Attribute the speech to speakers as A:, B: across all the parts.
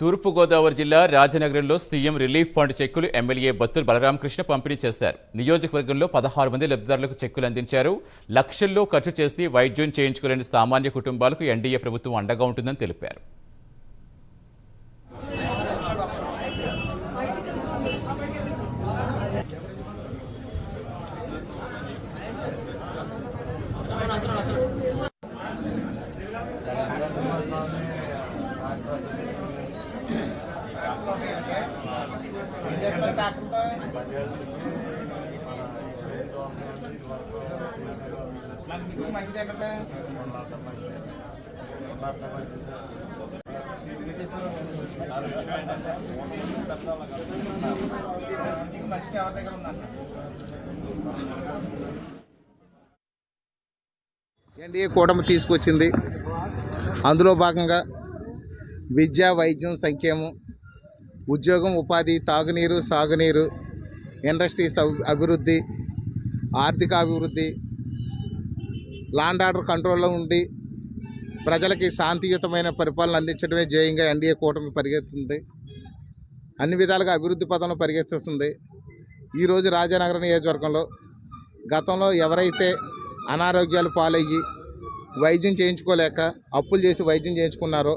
A: తూర్పుగోదావరి జిల్లా రాజనగరంలో CM relief fund చెక్కులు ఎమ్మెల్యే బత్తుల బలరామకృష్ణ పంపిణీ చేశారు. నియోజకవర్గంలో పదహారు మంది లబ్ధిదారులకు చెక్కులు అందించారు. లక్షల్లో ఖర్చు చేసి వైద్యం చేయించుకోలేని సామాన్య కుటుంబాలకు ఎన్డీఏ ప్రభుత్వం అండగా ఉంటుందని తెలిపారు.
B: మంచిది ఎవరి దగ్గర ఉందండి ఎన్డీఏ కూటమి తీసుకొచ్చింది. అందులో భాగంగా విద్య వైద్యం సంక్షేమం ఉద్యోగం ఉపాధి తాగునీరు సాగునీరు ఇండస్ట్రీస్ అభివృద్ధి ఆర్థిక అభివృద్ధి లాండ్ ఆర్డర్ కంట్రోల్లో ఉండి ప్రజలకి శాంతియుతమైన పరిపాలన అందించడమే జయంగా ఎన్డీఏ కూటమి పరిగెత్తుంది. అన్ని విధాలుగా అభివృద్ధి పదంలో పరిగెత్తిస్తుంది. ఈరోజు రాజానగర నియోజకవర్గంలో గతంలో ఎవరైతే అనారోగ్యాలు పాలయ్యి వైద్యం చేయించుకోలేక అప్పులు చేసి వైద్యం చేయించుకున్నారో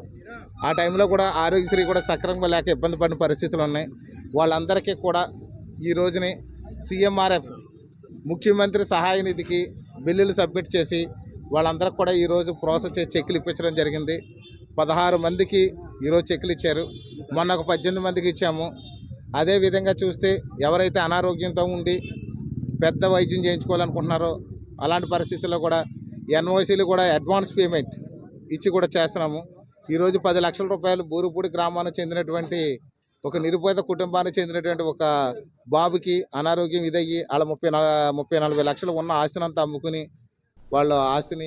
B: ఆ టైంలో కూడా ఆరోగ్యశ్రీ కూడా సక్రమంగా లేక ఇబ్బంది పడిన పరిస్థితులు ఉన్నాయి. వాళ్ళందరికీ కూడా ఈ రోజుని సీఎంఆర్ఎఫ్ ముఖ్యమంత్రి సహాయ నిధికి బిల్లులు సబ్మిట్ చేసి వాళ్ళందరికి కూడా ఈరోజు ప్రాసెస్ చేసి చెక్కులు ఇప్పించడం జరిగింది. పదహారు మందికి ఈరోజు చెక్కులు ఇచ్చారు. మొన్న ఒక పద్దెనిమిది మందికి ఇచ్చాము. అదేవిధంగా చూస్తే ఎవరైతే అనారోగ్యంతో ఉండి పెద్ద వైద్యం చేయించుకోవాలనుకుంటున్నారో అలాంటి పరిస్థితుల్లో కూడా ఎన్ఓసీలు కూడా అడ్వాన్స్ పేమెంట్ ఇచ్చి కూడా చేస్తున్నాము. ఈరోజు పది లక్షల రూపాయలు బూరుపూడి గ్రామానికి చెందినటువంటి ఒక నిరుపేద కుటుంబానికి చెందినటువంటి ఒక బాబుకి అనారోగ్యం ఇదయ్యి వాళ్ళ ముప్పై ముప్పై నలభై లక్షలు ఉన్న ఆస్తిని అంతా అమ్ముకుని వాళ్ళ ఆస్తిని